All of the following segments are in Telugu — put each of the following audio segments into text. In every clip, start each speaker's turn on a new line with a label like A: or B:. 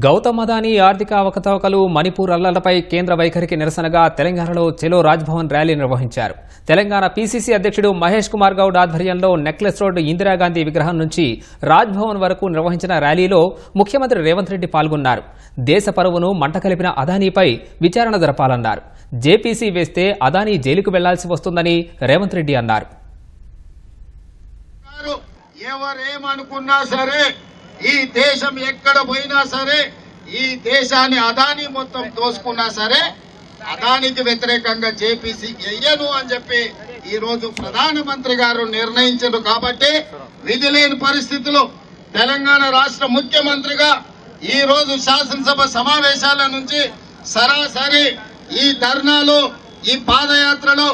A: గౌతమ్ అదానీ ఆర్థిక అవకతవకలు మణిపూర్ అల్లలపై కేంద్ర వైఖరికి నిరసనగా తెలంగాణలో చెలో రాజ్భవన్ ర్యాలీ నిర్వహించారు. తెలంగాణ పీసీసీ అధ్యక్షుడు మహేష్ కుమార్ గౌడ్ ఆధ్వర్యంలో నెక్లెస్ రోడ్ ఇందిరాగాంధీ విగ్రహం నుంచి రాజ్భవన్ వరకు నిర్వహించిన ర్యాలీలో ముఖ్యమంత్రి రేవంత్ రెడ్డి పాల్గొన్నారు. దేశ పరువును మంటకలిపిన అదానీపై విచారణ జరపాలన్నారు. జేపీసీ వేస్తే అదానీ జైలుకు వెళ్ళాల్సి వస్తుందని రేవంత్ రెడ్డి అన్నారు.
B: ఎవరేమనుకున్నా సరే ఈ దేశం ఎక్కడ పోయినా సరే ఈ దేశాన్ని అదాని మొత్తం తోసుకున్నా సరే అదానికి వ్యతిరేకంగా జేపీసీ వెయ్యను అని చెప్పి ఈ రోజు ప్రధానమంత్రి గారు నిర్ణయించారు కాబట్టి విధి లేని పరిస్థితిలో తెలంగాణ రాష్ట్ర ముఖ్యమంత్రిగా ఈ రోజు శాసనసభ సమావేశాల నుంచి సరాసరి ఈ ధర్నాలో ఈ పాదయాత్రలో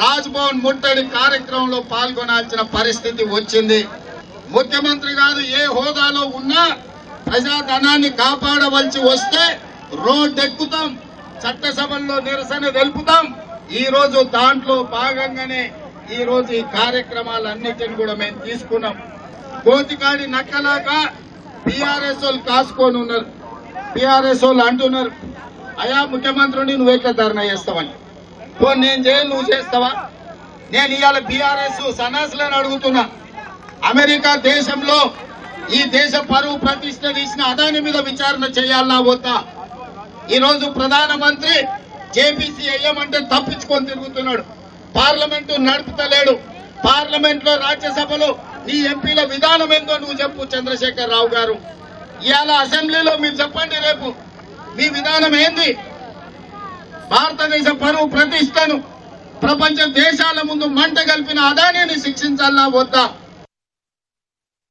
B: రాజ్భవన్ ముట్టడి కార్యక్రమంలో పాల్గొనాల్సిన పరిస్థితి వచ్చింది. ముఖ్యమంత్రి గారు ఏ హోదాలో ఉన్నా ప్రజాధనాన్ని కాపాడవలసి వస్తే రోడ్ ఎక్కుతాం చట్టసభల్లో నిరసన తెలుపుతాం. ఈ రోజు దాంట్లో భాగంగానే ఈ రోజు ఈ కార్యక్రమాలన్నిటిని కూడా మేము తీసుకున్నాం. కోతికాడి నక్కలాగా బీఆర్ఎస్ వాళ్ళు కాసుకొని ఉన్నారు. బీఆర్ఎస్ వాళ్ళు అంటున్నారు అయా ముఖ్యమంత్రిని నువ్వు ఎట్లా ధర్నా చేస్తావని? ఓ నేను చేయను నువ్వు చేస్తావా? నేను ఇవాళ బీఆర్ఎస్ సన్నాసులను అడుగుతున్నా. అమెరికా దేశంలో ఈ దేశ పరువు ప్రతిష్ట తీసిన అదాని మీద విచారణ చేయాలన్నా వద్దా? ఈరోజు ప్రధానమంత్రి జేపీసీ అయ్యమంటే తప్పించుకొని తిరుగుతున్నాడు. పార్లమెంటు నడుపుతలేడు. పార్లమెంట్లో రాజ్యసభలో నీ ఎంపీల విధానం ఏందో నువ్వు చెప్పు చంద్రశేఖర్ రావు గారు. ఇవాళ అసెంబ్లీలో మీరు చెప్పండి రేపు. మీ విధానం ఏంది? భారతదేశ పరువు ప్రతిష్టను ప్రపంచ దేశాల ముందు మంట కలిపిన అదానిని శిక్షించాలా వద్దా?